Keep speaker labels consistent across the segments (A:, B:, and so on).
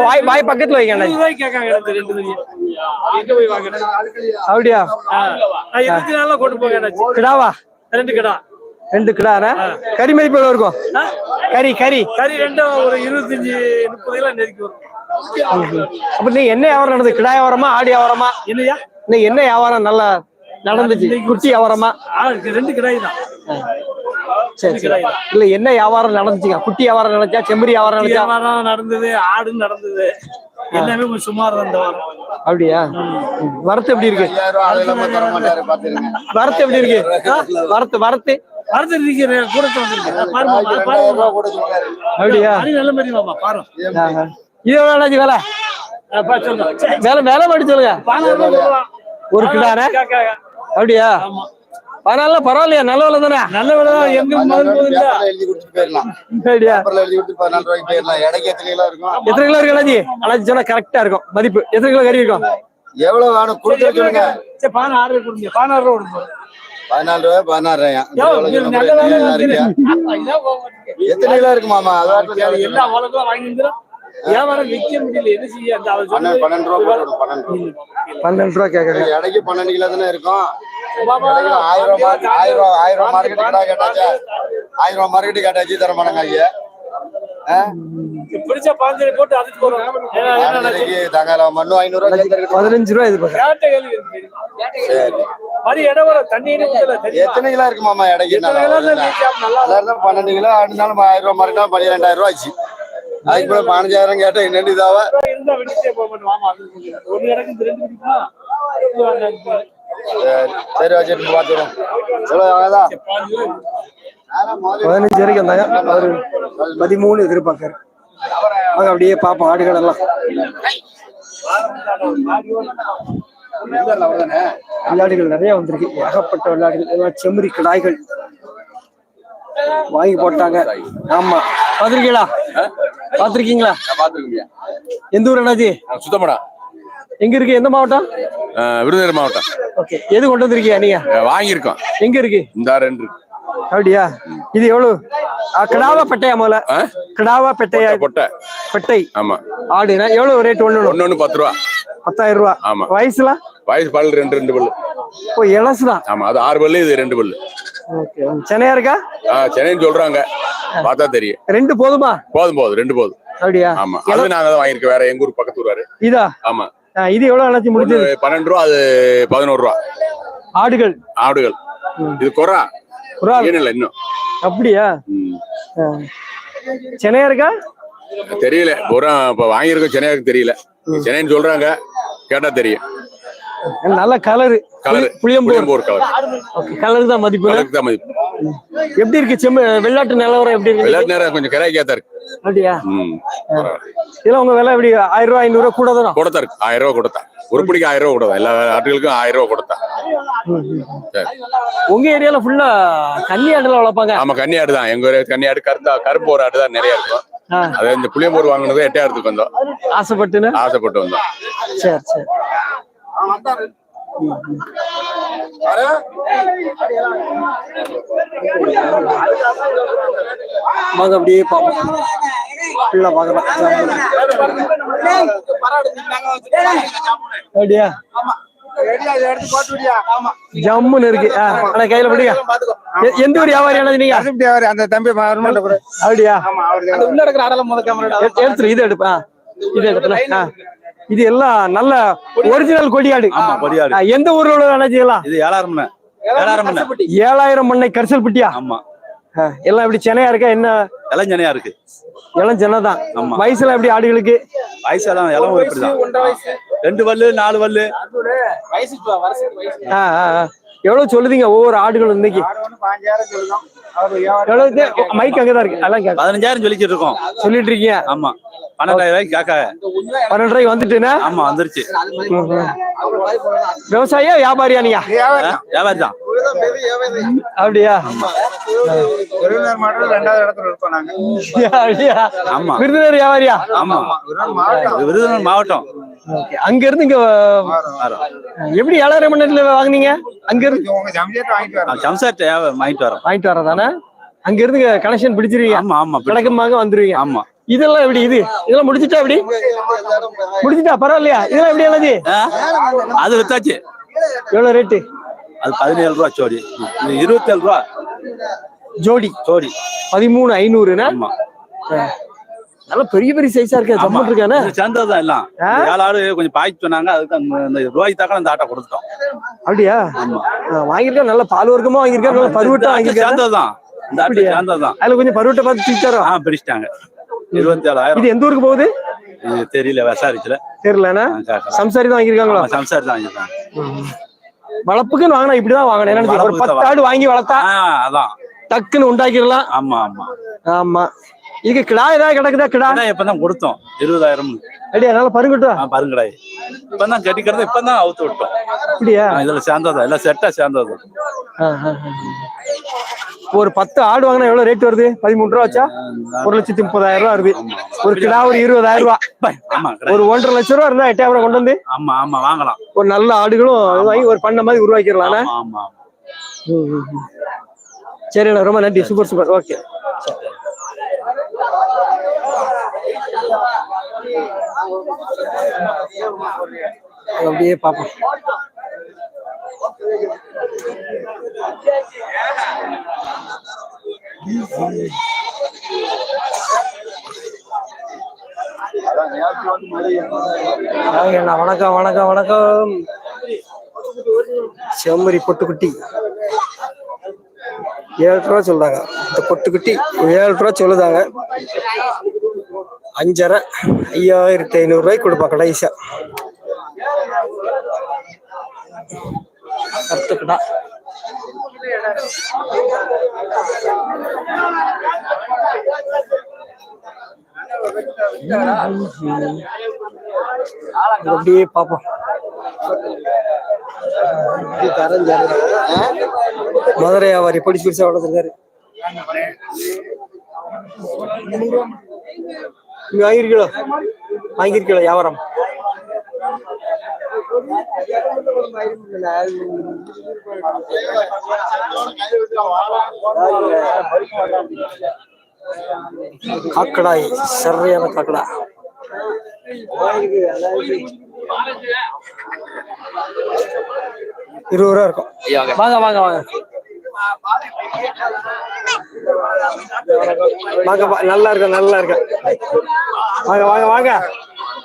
A: வாய் வாய் பக்கத்துல அப்படியா
B: கொண்டு
A: கிடாவா
B: ரெண்டு கிடா
A: ரெண்டு கிடாரா கறி மதிப்பு எவ்வளவு இருக்கும் கறி கறி
B: கறி ரெண்டும் ஒரு இருபத்தஞ்சு முப்பது கிலோ நெருக்கி வரும்
A: அப்ப நீ என்ன வியாபாரம் நடந்தது கிடா வியாபாரமா ஆடி வியாபாரமா
B: இல்லையா
A: நீ என்ன வியாபாரம் நல்லா நடந்துச்சு குட்டி வியாபாரமா
B: ரெண்டு கிடாய் தான்
A: சரி சரி. இல்ல என்ன வியாபாரம் நடந்துச்சுங்க குட்டி வியாபாரம் நடந்துச்சா? செம்மறி வியாபாரம் நடந்துச்சா?
B: வியாபாரம் நடந்தது ஆடு நடந்தது. எல்லாமே கொஞ்சம் சுமார் தான் வாரம்.
A: அப்படியா. வரத்து எப்படி இருக்கு? வரத்து எப்படி இருக்கு? வரத்து வரத்து.
B: வரது இருக்கிற கூட
A: அப்படியா?
B: நல்ல மாதிரி பாரு.
A: இது எவ்வளவு வேலை? வேலை வேலை மட்டும் சொல்லுங்க. ஒரு
B: காக்கா.
A: அப்படியா? பரவாயில்ல பரவாயில்லையா? நல்ல வேலை தானே?
B: நல்ல விலை தான். எங்க
C: எழுதி கொடுத்துட்டு போயிடலாம். எழுதி கொடுத்து பதினாலு ரூபாய்க்கு போயிடலாம். இடைக்கு எத்தனை கிலோ இருக்கும்?
A: எத்தனை கிலோ இருக்கு அண்ணாச்சி? அண்ணாச்சி சொன்னா கரெக்டா இருக்கும். மதிப்பு. எத்தனை கிலோ கறி இருக்கும்?
C: எவ்வளவு வேணும்? கொடுத்து சொல்லுங்க.
B: சரி பானை ஆறு கொடுங்க. பானை ரூபா கொடுங்க.
C: பதினாலு ரூபாய் பதினாறு ரூபாயா. எத்தனை கிலோ இருக்கு? மாமா? அது
B: அது எல்லா உலகம் வியாபாரம் விற்க முடியல. என்ன செய்ய? அந்த அவர்
C: பன்னெண்டு ரூபா பன்னெண்டு ரூபா.
A: பன்னெண்டு ரூபா கேக்குறேன்.
C: இடைக்கு பன்னெண்டு கிலோ தானே இருக்கும். ஆயிரம் ரூபாய் market- ஆயிரம் ரூபாய் ஆயிரம் ரூபாய் மார்க்கெட் கடை கேட்டாச்சா ஆயிரம் ரூபாய் மார்க்கெட் கேட்டாச்சு தர மாட்டாங்க ஐயா
B: பிடிச்ச பாஞ்சரை போட்டு அதுக்கு போறோம்.
C: மண்ணு ஐநூறு ரூபாய்.
A: பதினஞ்சு ரூபா
B: கேள்வி இருக்கு. மணி இடம் வரும் தண்ணி இடம் ஊத்தல, தெரியுமா?
C: எத்தனை கிலோ இருக்கு மாமா இடைக்கு
B: நல்லா
C: இருந்தா பன்னெண்டு கிலோ ஆடுனாலும் ஆயிரம் ரூபாய் மார்க்கெட் பன்னிரெண்டாயிரம் ரூபாய் ஆச்சு. அதுக்கு கூட பதினஞ்சாயிரம் கேட்டா என்னென்னு இதாவ? சரி, எவ்வளவு ஆகுதா
A: பதினஞ்சு வரைக்கும் பதிமூணு எதிர்பார்க்கறேன் வாங்க அப்படியே பாப்போம் ஆடுகள் எல்லாம் விளையாடுகள் நிறைய வந்திருக்கு. ஏகப்பட்ட விளையாடுகள். எல்லாம் செம்மறி கிடாய்கள். வாங்கி போட்டாங்க. ஆமா. பாத்திருக்கீங்களா பாத்திருக்கீங்களா எந்த ஊர் அண்ணாச்சி?
D: சுத்தமடா.
A: எங்க இருக்கு? எந்த மாவட்டம்?
D: விருதுநகர் மாவட்டம்.
A: ஓகே. எது கொண்டு வந்திருக்கீங்க நீங்க?
D: வாங்கியிருக்கோம்.
A: எங்க இருக்கு?
D: இந்த ரெண்டு.
A: அப்படியா? இது எவ்வளவு? கிடாவா பெட்டையா முதல்ல? கிடாவா பெட்டையா?
D: பொட்டை
A: பெட்டை.
D: ஆமா.
A: ஆடுனா எவ்வளவு ரேட் ஒண்ணு
D: ஒண்ணு? ஒண்ணு பத்து ரூபா.
A: பத்தாயிரம் ரூபா.
D: ஆமா.
A: வயசுல
D: வயசு பல்லு ரெண்டு ரெண்டு பல்லு.
A: ஓ இலசுதான்
D: ஆமா அது ஆறு பல்லு இது ரெண்டு பல்லு.
A: ஓகே. சென்னையா இருக்கா?
D: சென்னைன்னு சொல்றாங்க. பார்த்தா தெரியும்.
A: ரெண்டு போதுமா?
D: போதும் போதும் ரெண்டு போதும்.
A: அப்படியா?
D: ஆமா. அது நாங்க தான் வாங்கியிருக்கோம். வேற எங்க ஊர் பக்கத்து ஊராரு
A: இதா?
D: ஆமா.
A: இது எவ்வளவு அழைச்சி
D: ஒண்ணு
A: முடிஞ்சது
D: பன்னெண்டு ரூபா அது பதினோரு ரூபா.
A: ஆடுகள்.
D: ஆடுகள். இது குறா.
A: ஆள்
D: இல்லை இன்னும்.
A: அப்படியா. சென்னையா இருக்கா?
D: தெரியல. ஒரு இப்ப வாங்கியிருக்கோம். சென்னையாருக்கு தெரியல. சென்னைன்னு சொல்றாங்க. கேட்டா தெரியும்.
A: நல்ல கலரு
D: கலர்
A: புளியம்பூர்.
D: கலர்
A: கலருக்கு தான் மதிப்பு.
D: தான் மதிப்பு.
A: எப்படி இருக்கு செம்ம வெள்ளாட்டு நிலவரம் எப்படி இருக்கு?
D: விளையாட்டு நேரம் கொஞ்சம் கிராக்கியா தான் இருக்கு.
A: அப்படியா. இதெல்லாம் உங்க விலை எப்படி? ஆயிரம் ரூபாய் ஐநூறு கூட தரும்
D: கொடுத்தா இருக்கு. ஆயிரம் ரூபா கொடுத்தா உருப்படிக்கு ஆயிரம் ரூபா கொடுத்தா எல்லா ஆட்டுகளுக்கும் ஆயிரம் ரூபா கொடுத்தா.
A: உங்க ஏரியால ஃபுல்லா கன்னி ஆடுல வளர்ப்பாங்க.
D: ஆமா கன்னியாடு தான். எங்க ஊரு கன்னியாடு கருத்தா கருப்பு ஒரு ஆடு தான் நிறைய இருக்கும்.
A: ஆ.
D: அது இந்த புளியம்பூர் வாங்கினது எட்டையாடுத்துக்கு வந்தோம்.
A: ஆசைப்பட்டுன்னு?
D: ஆசைப்பட்டு வந்தோம்.
A: சரி சரி. வாங்க அப்படியே பார்ப்போம் ஃபுல்லா பார்க்கலாம் அப்படியா ஜம்முன்னு இருக்கு. ஆ, அண்ணா கையில பிடிங்க. எந்த ஒரு வியாபாரியானது நீங்க?
E: அந்த தம்பி
A: அப்படியா?
E: அந்த உள்ள இருக்கிற ஆடெல்லாம் முத கேமரா
A: எ- எடுத்துரு இது எடுப்பா. இது எடுத்துல ஆ. இது எல்லாம் நல்ல ஒரிஜினல் கொடியாடு.
E: ஆமா, கொடியாடு.
A: ஆ, எந்த ஊர்ல உள்ள அண்ணாச்சி எல்லாம்
E: இது ஏழாயிரம் ஏழாயிரம்
A: ஏழாயிரம் மண்ணை. கரிசல் பட்டியா
E: ஆமா.
A: எல்லாம் இப்படி சென்னையா இருக்கா? என்ன?
E: இளஞ்சனையா இருக்கு.
A: இளம் சென்னை தான்.
E: ஆமா.
A: வயசுல எப்படி ஆடுகளுக்கு?
E: வயசெல்லாம் இளம் இப்படிதான். ரெண்டு பல்லு நாலு
A: ஆ. எவ்வளவு சொல்லுதீங்க ஒவ்வொரு ஆடுகள் இன்னைக்கு? மைக் அங்கதான் இருக்கு. கேட்க
E: பதினஞ்சாயிரம் சொல்லிக்கிட்டு இருக்கோம்.
A: சொல்லிட்டு இருக்கீங்க.
E: ஆமா. பன்னெண்டாயிரம் ரூபாய்க்கு கேட்க
A: பன்னெண்டு ரூபாய்க்கு வந்துட்டுனா?
E: ஆமா வந்துருச்சு.
A: விவசாயியா வியாபாரியா நீங்க
E: வியாபாரி தான்
A: அப்படியா?
E: விருதுநகர்
A: வியாபாரியா?
E: ஆமா. விருதுநகர் மாவட்டம்.
A: அங்க இருந்து இங்க. எப்படி ஏழாயிரம் மணி நேரத்துல வாங்குனீங்க? அங்க இருந்து
E: சம்சார்ட்ட வாங்கிட்டு வரோம்.
A: வாங்கிட்டு வரதானே அங்க இருந்து கனெக்ஷன் பிடிச்சிருவீங்க.
E: ஆமா ஆமா
A: கிழக்குமாக வந்துருவீங்க.
E: ஆமா.
A: இதெல்லாம் எப்படி இது? இதெல்லாம் முடிச்சிட்டா எப்படி முடிச்சிட்டா பரவாயில்லையா? இதெல்லாம் எப்படி என்னது
E: அது வித்தாச்சு.
A: எவ்வளவு ரேட்டு
E: அது பதினேழு ரூபா ஜோடி. இது இருபத்தேழு ரூபா.
A: ஜோடி.
E: ஜோடி.
A: பதிமூணு ஐநூறுனா? நல்ல பெரிய பெரிய சைஸா இருக்கா ஜம்மன் இருக்கானே?
E: சேர்ந்ததுதான் எல்லாம். ஏழு ஆடு கொஞ்சம் பாய்ச்சி சொன்னாங்க அதுக்கு அந்த இந்த ரூபாய்க்கு தாக்க அந்த ஆட்டை கொடுத்துட்டோம்.
A: அப்படியா?
E: ஆமா.
A: ஆ, வாங்கியிருக்கா? நல்ல பால் வர்க்கமா வாங்கியிருக்கா? நல்ல பருவட்டா வாங்கியிருக்கா?
E: சேர்ந்ததுதான் இந்த ஆட்டு
A: அப்படியா?
E: சேர்ந்ததுதான்
A: அதுல கொஞ்சம் பருவட்டை பார்த்து
E: ஆ பிரிச்சிட்டாங்க. இருபத்தி ஏழாயிரம்
A: இது எந்த ஊருக்கு போகுது?
E: இது தெரியல விசாரிச்சுல
A: தெரியலண்ணா? சம்சாரி தான் வாங்கியிருக்காங்களா?
E: சம்சாரி தான் வாங்கியிருக்காங்க.
A: வளர்ப்புக்குன்னு வாங்கினா இப்படிதான் வாங்கணும்? ஒரு பத்து ஆடு வாங்கி வளர்த்தா
E: அதான்.
A: டக்குன்னு உண்டாக்கிடலாம்.
E: ஆமா ஆமா.
A: ஆமா. இது கிடா ஏதாவது கிடக்குதா? கிடா?
E: இப்பதான் கொடுத்தோம். இருபதாயிரம்.
A: அப்படியா நல்லா பருங்கட்டா
E: பருங்கடாய். இப்பதான் கட்டிக்கிறது இப்பதான் அவுத்து விட்டோம்.
A: அப்படியா?
E: இதுல சேர்ந்ததா? எல்லாம் செட்டா சேர்ந்தது.
A: ஒரு பத்து ஆடு வாங்கினா எவ்வளவு ரேட் வருது? பதிமூணு ரூபா வச்சா? ஒரு லட்சத்தி முப்பதாயிரம் ரூபா வருது. ஒரு கிடா ஒரு இருபதாயிரம் ரூபா. ஒரு ஒன்றரை லட்சம் ரூபா இருந்தா எட்டாயிரம் ரூபா கொண்டு வந்து
E: ஆமா ஆமா வாங்கலாம்.
A: ஒரு நல்ல ஆடுகளும் வாங்கி ஒரு பண்ண மாதிரி உருவாக்கிடலாம் சரிண்ணா ரொம்ப நன்றி. Super super. ஓகே. அப்படியே பார்ப்போம். வணக்கம் வணக்கம் வணக்கம். செம்மறி பொட்டுக்குட்டி. ஏழு ரூபா சொல்றாங்க இந்த பொட்டுக்குட்டி ஏழு ரூபா சொல்லுதாங்க. அஞ்சரை ஐயாயிரத்தி ஐநூறு ரூபாய்க்கு கொடுப்பா கடைசியா கத்துக்கடா அப்படியே பார்ப்போம் மதுரை வியாபாரி பிடிச்சு பிடிச்சா வளர்த்துருக்காரு நீங்க வாங்கிருக்கீங்களோ வாங்கிருக்கீங்களோ வியாபாரம்? காக்கடாய் சரியான காக்கடா. இருபது ரூபா இருக்கும். வாங்க வாங்க வாங்க. வாங்க நல்லா இருக்க நல்லா இருக்க. வாங்க வாங்க வாங்க.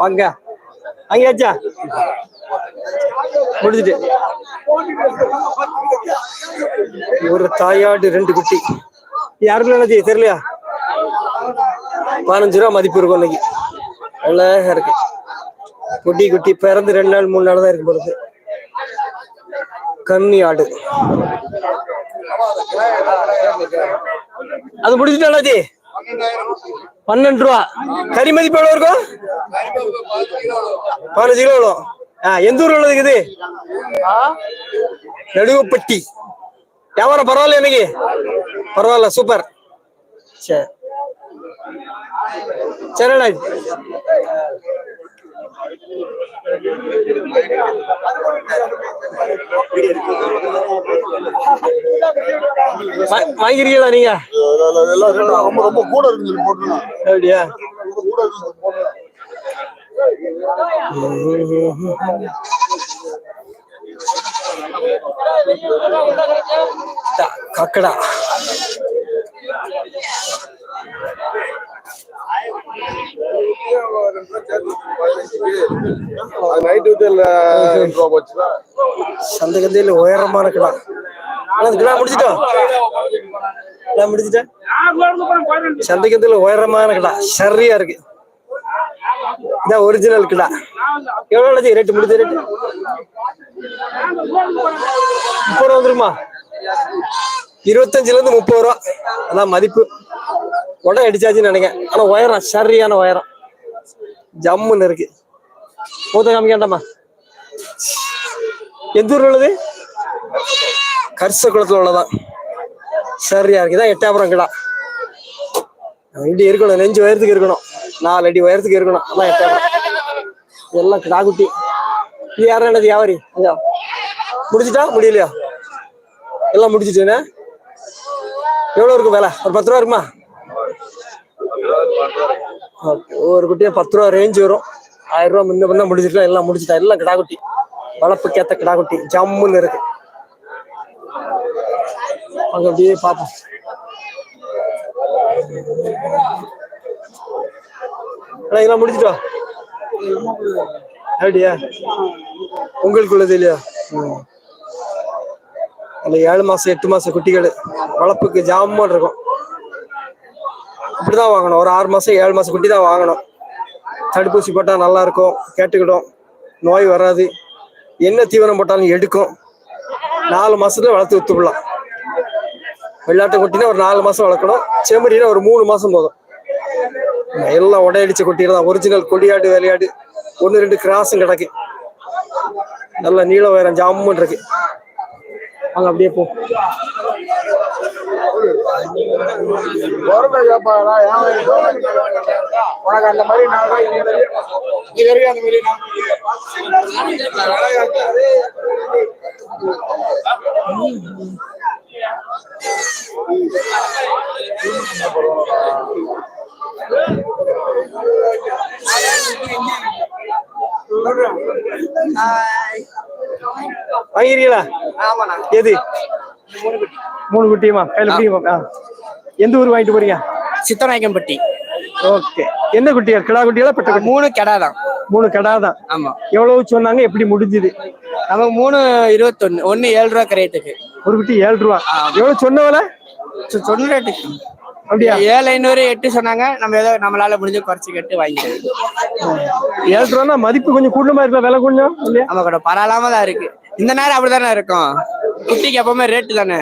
A: வாங்க. வாங்கியாச்சா? முடிஞ்சிட்டு ஒரு தாயாடு ரெண்டு குட்டி. யாருக்கு என்னது தெரியலையா? பதினஞ்சு ரூபா மதிப்பு இருக்கும் இன்னைக்கு. அழகா இருக்கு. குட்டி குட்டி பிறந்து ரெண்டு நாள் மூணு நாள் தான் இருக்கு போறது கன்னி ஆடு. அது முடிச்சுட்டாலாஜி பன்னெண்டு ரூபா. கறி மதிப்பு எவ்வளவு இருக்கும்? பதினஞ்சு கிலோ எவ்வளோ எந்த ஊர்ல உள்ளது இது? நடுவப்பட்டி வியாபாரம் பரவாயில்ல எனக்கு பரவாயில்ல சூப்பர். சரி சரிண்ணா வாங்கிருக்கீங்களா நீங்க?
C: ரொம்ப ரொம்ப கூட போட்டுருங்க
A: அப்படியா?
C: கூட இருக்குன்னு சொல்லி போட்டுருங்க.
A: த- கக்கடா
C: அது நைட்டு வந்து இல்ல ரெண்டு ரூபா போச்சுன்னா
A: சந்தை கந்தையில உயரமான கிடா ஆனா அந்த கிடா முடிச்சிட்டோம் கிடா முடிச்சிட்டேன் சந்தை கந்தையில உயரமான கிடா சரியா இருக்கு இதான் ஒரிஜினல் கிடா. எவ்வளோ ரேட்டு முடிஞ்ச ரேட்டு முப்பது ரூபா வந்துருமா? இருபத்தஞ்சுல இருந்து முப்பது ரூபா. அதான் மதிப்பு. உடனே அடிச்சாச்சுன்னு நினைக்கிறேன். ஆனா உயரம் சரியான உயரம் ஜம்முன்னு இருக்கு. மூத்த காமிக்காண்டாமா எந்த ஊர்ல உள்ளது? கரிச குளத்துல உள்ளதான். சரியா இருக்கு. இதான் எட்டாபுரம் கிடா. இப்படி இருக்கணும். நெஞ்சு உயரத்துக்கு இருக்கணும். நாலு அடி உயரத்துக்கு இருக்கணும். அதான் எட்டாபுரம் எல்லாம் கிடா குட்டி. இது யாரும் என்னது? வியாபாரி ஐயா முடிச்சிட்டா முடியலையா? எல்லாம் முடிச்சிட்டேனே எவ்வளவு இருக்கும் வேலை? ஒரு பத்து ரூபா இருக்குமா? ஒவ்வொரு குட்டியும் பத்து ரூபா ரேஞ்ச் வரும். ஆயிரம் ரூபா முன்ன பண்ண முடிச்சிருக்கலாம் எல்லாம் முடிச்சுட்டா எல்லாம் கிடா குட்டி. வளர்ப்புக்கேத்த கிடா குட்டி. ஜம்முன்னு இருக்கு. அங்க அப்படியே பார்ப்போம். அண்ணா, இதெல்லாம் முடிச்சிட்டா அப்படியா உங்களுக்கு உள்ளது இல்லையா அந்த ஏழு மாசம் எட்டு மாசம் குட்டிகள் வளர்ப்புக்கு ஜாமான் இருக்கும். இப்படிதான் வாங்கணும். ஒரு ஆறு மாசம் ஏழு மாசம் குட்டி தான் வாங்கணும். தடுப்பூசி போட்டா நல்லா இருக்கும். கேட்டுக்கிடும் நோய் வராது. என்ன தீவனம் போட்டாலும் எடுக்கும். நாலு மாசத்துல வளர்த்து வித்துக்கலாம் வெள்ளாட்டு குட்டினா ஒரு நாலு மாசம் வளர்க்கணும். செம்மறினா ஒரு மூணு மாசம் போதும். எல்லாம் உடையடிச்சு குட்டிகள் தான் ஒரிஜினல் கொடியாடு விளையாடு ஒன்று ரெண்டு கிராஸும் கிடக்கு. நல்ல நீள உயரம் ஜாமுன் இருக்கு. அங்க அப்படியே போ.
C: உனக்கு அந்த மாதிரி நான்
A: எது? மூணு குட்டியுமா? கையில. எந்த ஊர் வாங்கிட்டு போறீங்க?
F: சித்தநாயக்கம்பட்டி
A: ஓகே. என்ன குட்டியா கிடா குட்டியா பெட்ட
F: மூணு கடை தான்
A: மூணு கடா தான்
F: ஆமா.
A: எவ்வளவு சொன்னாங்க? எப்படி முடிஞ்சுது?
F: நமக்கு மூணு இருபத்தொன்னு ஒன்னு ஏழு ரூபா கிரேட்டுக்கு
A: ஒரு குட்டி ஏழு ரூபா. எவ்வளவு சொன்ன விலை?
F: சொ- சொன்ன ரேட்டுக்கு
A: அப்படியா?
F: ஏழு ஐநூறு எட்டு சொன்னாங்க. நம்ம ஏதோ நம்மளால முடிஞ்ச குறைச்சி கட்டு வாங்கிடுது
A: ஏழு ரூபானா மதிப்பு கொஞ்சம் கூடுதலமா இருக்கா விலை கொஞ்சம்?
F: நம்ம கூட பரவாயில்லாம தான் இருக்கு. இந்த நேரம் அப்படிதானே இருக்கும்? குட்டிக்கு எப்பவுமே ரேட்டு தானே?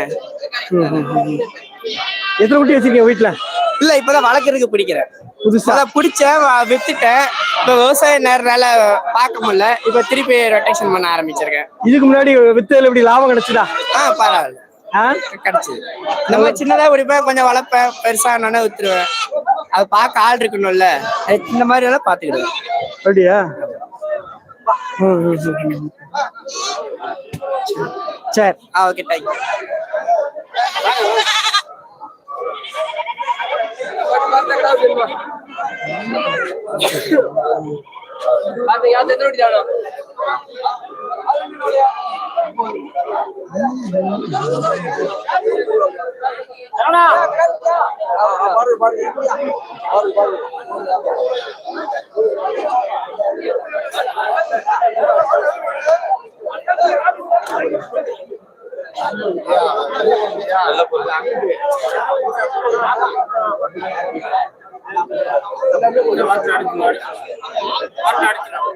A: எத்தனை குட்டி வச்சிருக்கீங்க வீட்டுல
F: இல்ல இப்பதான் வளர்க்கறதுக்கு பிடிக்கிறேன்.
A: புதுசா?
F: பிடிச்சேன் வித்துட்டேன். இப்ப விவசாய நேரனால பார்க்க முடியல. இப்ப திருப்பி ரொட்டேஷன் பண்ண ஆரம்பிச்சிருக்கேன்.
A: இதுக்கு முன்னாடி வித்ததுல எப்படி லாபம் கிடைச்சதா?
F: ஆ பரவாயில்ல? கிடைச்சது. மாதிரி சின்னதா பிடிப்பேன் கொஞ்சம் வளர்ப்பேன் பெருசானோடனே வித்துருவேன். அது பார்க்க ஆள் இருக்கணும்ல. இந்த மாதிரி எல்லாம் பாத்துக்கிடுவேன்
A: அப்படியா? ம், ம், ம், ம். சரி
F: ஆ ஓகே தேங்க்யூ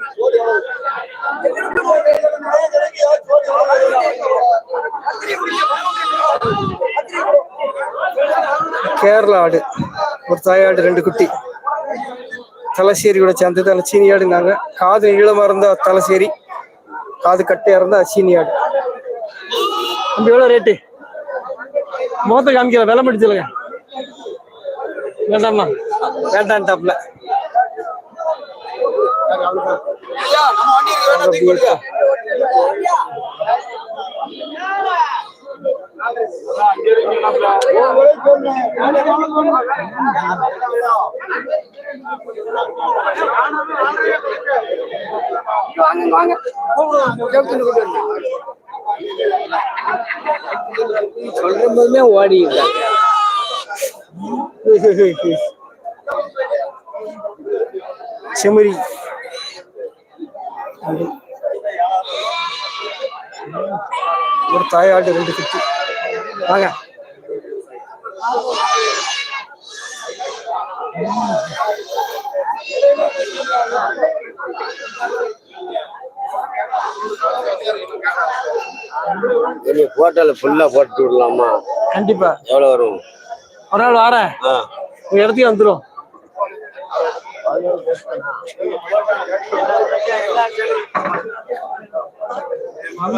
A: கேரளா ஆடு. ஒரு தாயாடு ரெண்டு குட்டி. தலசேரி கூட சேர்ந்தது அந்த சீனி ஆடுனாங்க. காது நீளமா இருந்தா தலசேரி காது கட்டையா இருந்தா சீனி ஆடு. நம்ம எவ்வளவு ரேட்டு முகத்தை காமிக்கல விலை மட்டும் சொல்லுங்க. வேண்டாமா? வேண்டான்டாப்ல
F: சொல்ற போதுமே ஓடி
A: செமரி ஒரு தாயாட்டு ரெண்டு குத்து வாங்க.
G: போட்டோல ஃபுல்லா போட்டு விடலாமா?
A: கண்டிப்பா.
G: எவ்வளவு வரும்?
A: ஒரு நாள் வாரேன். உங்க இடத்துக்கு வந்துடும் இங்க வாங்க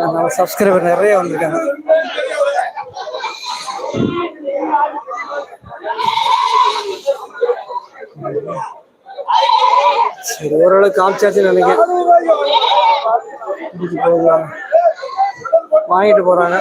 A: நம்ம சப்ஸ்கிரைபர் நிறைய வந்திருக்காங்க. சரி ஓரளவுக்கு காமிச்சாச்சு நினைக்கிறேன். வாங்கிட்டு போறாங்க.